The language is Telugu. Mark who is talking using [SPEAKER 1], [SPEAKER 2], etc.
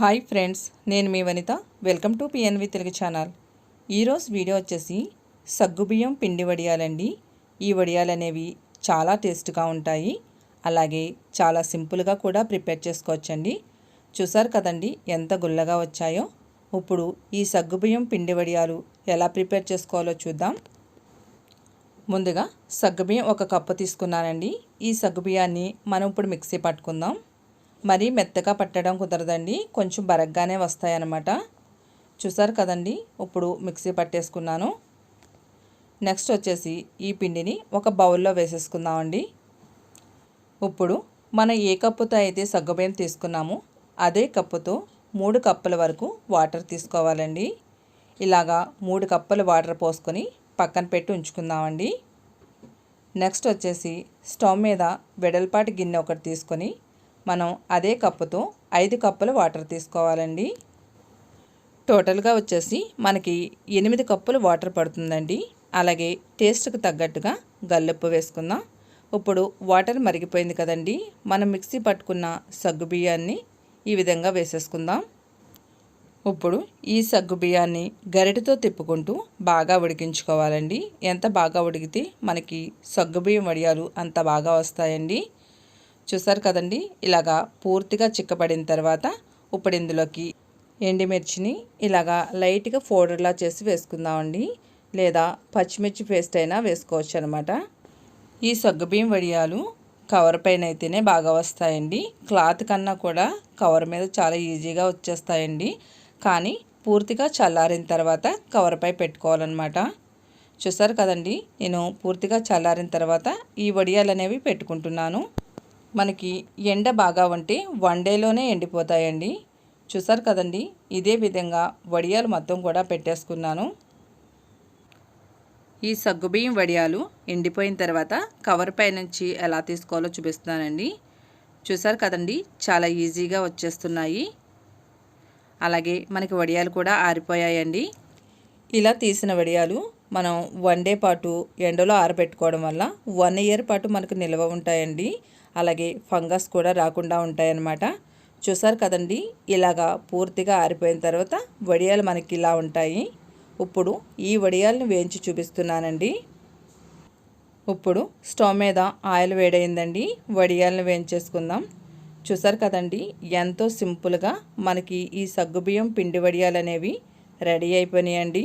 [SPEAKER 1] హాయ్ ఫ్రెండ్స్ నేను మీ Vanitha. Welcome to PNV Telugu channel. ఈరోజు వీడియో వచ్చేసి సగ్గుబియ్యం పిండి వడియాలండి. ఈ వడియాలు అనేవి చాలా టేస్ట్గా ఉంటాయి. అలాగే చాలా సింపుల్గా కూడా ప్రిపేర్ చేసుకోవచ్చండి. చూసారు కదండి ఎంత గుల్లగా వచ్చాయో. ఇప్పుడు ఈ సగ్గుబియ్యం పిండి వడియాలు ఎలా ప్రిపేర్ చేసుకోవాలో చూద్దాం. ముందుగా సగ్గుబియ్యం ఒక కప్పు తీసుకున్నానండి. ఈ సగ్గుబియ్యాన్ని మనం ఇప్పుడు మిక్సీ పట్టుకుందాం. మరీ మెత్తగా పట్టడం కుదరదండి. కొంచెం బరగ్గానే వస్తాయన్నమాట. చూసారు కదండి? ఇప్పుడు మిక్సీ పట్టేసుకున్నాను. నెక్స్ట్ వచ్చేసి ఈ పిండిని ఒక బౌల్లో వేసేసుకుందామండి. ఇప్పుడు మనం ఏ కప్పుతో అయితే సగ్గుబియ్యం తీసుకున్నామో అదే కప్పుతో మూడు కప్పుల వరకు వాటర్ తీసుకోవాలండి. ఇలాగా మూడు కప్పుల వాటర్ పోసుకొని పక్కన పెట్టి ఉంచుకుందామండి. నెక్స్ట్ వచ్చేసి స్టవ్ మీద వెడల్పాటి గిన్నె ఒకటి తీసుకొని మనం అదే కప్పుతో ఐదు కప్పుల వాటర్ తీసుకోవాలండి. టోటల్గా వచ్చేసి మనకి ఎనిమిది కప్పులు వాటర్ పడుతుందండి. అలాగే టేస్ట్కి తగ్గట్టుగా గల్లుప్పు వేసుకుందాం. ఇప్పుడు వాటర్ మరిగిపోయింది కదండి. మనం మిక్సీ పట్టుకున్న సగ్గు బియ్యాన్ని ఈ విధంగా వేసేసుకుందాం. ఇప్పుడు ఈ సగ్గు బియ్యాన్ని గరిటతో తిప్పుకుంటూ బాగా ఉడికించుకోవాలండి. ఎంత బాగా ఉడికితే మనకి సగ్గు బియ్యం వడియాలు అంత బాగా వస్తాయండి. చూసారు కదండి? ఇలాగా పూర్తిగా చిక్కబడిన తర్వాత ఇప్పుడు ఇందులోకి ఎండిమిర్చిని ఇలాగా లైట్గా పౌడర్లా చేసి వేసుకుందామండి. లేదా పచ్చిమిర్చి పేస్ట్ అయినా వేసుకోవచ్చు అనమాట ఈ సగ్గుబియ్యం వడియాలు కవర్ పైన అయితేనే బాగా వస్తాయండి. క్లాత్ కన్నా కూడా కవర్ మీద చాలా ఈజీగా వచ్చేస్తాయండి. కానీ పూర్తిగా చల్లారిన తర్వాత కవర్పై పెట్టుకోవాలన్నమాట. చూసారు కదండి? నేను పూర్తిగా చల్లారిన తర్వాత ఈ వడియాలు అనేవి పెట్టుకుంటున్నాను. మనకి ఎండ బాగా ఉంటే వన్ డేలోనే ఎండిపోతాయండి. చూసారు కదండి? ఇదే విధంగా వడియాలు మొత్తం కూడా పెట్టేసుకున్నాను. ఈ సగ్గుబియ్యం వడియాలు ఎండిపోయిన తర్వాత కవర్ పై నుంచి ఎలా తీసుకోవాలో చూపిస్తున్నానండి. చూసారు కదండి? చాలా ఈజీగా వచ్చేస్తున్నాయి. అలాగే మనకి వడియాలు కూడా ఆరిపోయాయండి. ఇలా తీసిన వడియాలు మనం వన్ డే పాటు ఎండలో ఆరబెట్టుకోవడం వల్ల వన్ ఇయర్ పాటు మనకు నిల్వ ఉంటాయండి. అలాగే ఫంగస్ కూడా రాకుండా ఉంటాయన్నమాట. చూసారు కదండి? ఇలాగా పూర్తిగా ఆరిపోయిన తర్వాత వడియాలు మనకి ఇలా ఉంటాయి. ఇప్పుడు ఈ వడియాలను వేయించి చూపిస్తున్నానండి. ఇప్పుడు స్టవ్ మీద ఆయిల్ వేడైందండి వడియాలను వేయించేసుకుందాం. చూసారు కదండి? ఎంతో సింపుల్గా మనకి ఈ సగ్గుబియ్యం పిండి వడియాలు అనేవి రెడీ అయిపోయినాయండి.